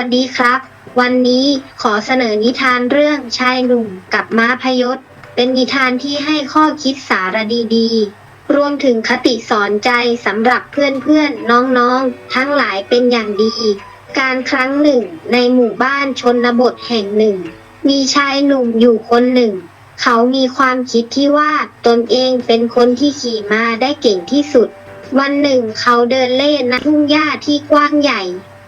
ัสดีครับ วันนี้ขอเสนอนิทานเรื่องชายหนุ่มกับม้าพยศ เป็นนิทานที่ให้ข้อคิดสาระดีๆ รวมถึงคติสอนใจสำหรับเพื่อนๆน้องๆ ทั้งหลายเป็นอย่างดี การครั้งหนึ่งในหมู่บ้านชนบทแห่งหนึ่ง มีชายหนุ่มอยู่คนหนึ่ง เขามีความคิดที่ว่าตนเองเป็นคนที่ขี่ม้าได้เก่งที่สุด วันหนึ่งเขาเดินเล่นณทุ่งหญ้าที่กว้างใหญ่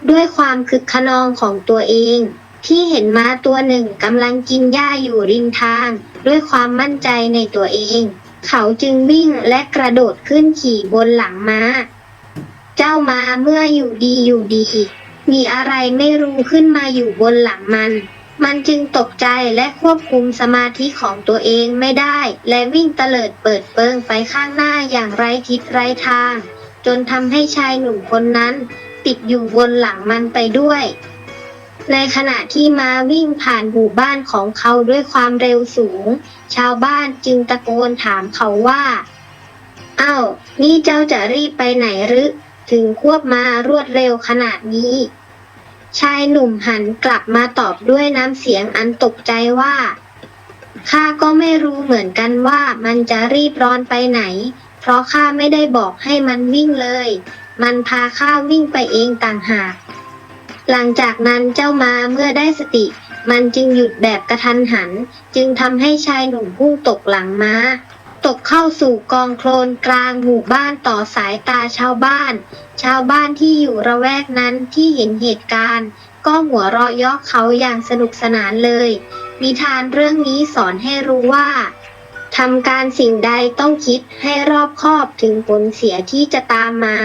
ด้วยความคึกขนองของตัวเอง ที่เห็นม้าตัวหนึ่งกำลังกินหญ้าอยู่ริมทาง ด้วยความมั่นใจในตัวเอง เขาจึงวิ่งและกระโดดขึ้นขี่บนหลังม้า เจ้าม้าเมื่ออยู่ดีอยู่ดี มีอะไรไม่รู้ขึ้นมาอยู่บนหลังมันมันจึงตกใจและควบคุมสมาธิของตัวเองไม่ได้ และวิ่งเตลิดเปิดเปิงไปข้างหน้าอย่างไร้ทิศไร้ทาง จนทำให้ชายหนุ่มคนนั้น ติดอยู่บนหลังมันไปด้วย ในขณะที่ม้าวิ่งผ่านหมู่บ้านของเขาด้วยความเร็วสูง ชาวบ้านจึงตะโกนถามเขาว่าเอ้านี่เจ้าจะรีบไปไหนหรือ ถึงควบมารวดเร็วขนาดนี้ ชายหนุ่มหันกลับมาตอบด้วยน้ำเสียงอันตกใจว่าข้าก็ไม่รู้เหมือนกันว่ามันจะรีบร้อนไปไหน เพราะข้าไม่ได้บอกให้มันวิ่งเลย มันพาข้าวิ่งไปเองต่างหาก หลังจากนั้นเจ้ามาเมื่อได้สติ มันจึงหยุดแบบกระทันหัน จึงทำให้ชายหนุ่มพุ่งตกหลังม้า ตกเข้าสู่กองโคลนกลางหมู่บ้านต่อสายตาชาวบ้าน ชาวบ้านที่อยู่ระแวกนั้นที่เห็นเหตุการณ์ ก็หัวเราะยาะเขาอย่างสนุกสนานเลยนิทานเรื่องนี้สอนให้รู้ว่าทำการสิ่งใดต้องคิดให้รอบคอบถึงผลเสียที่จะตามมา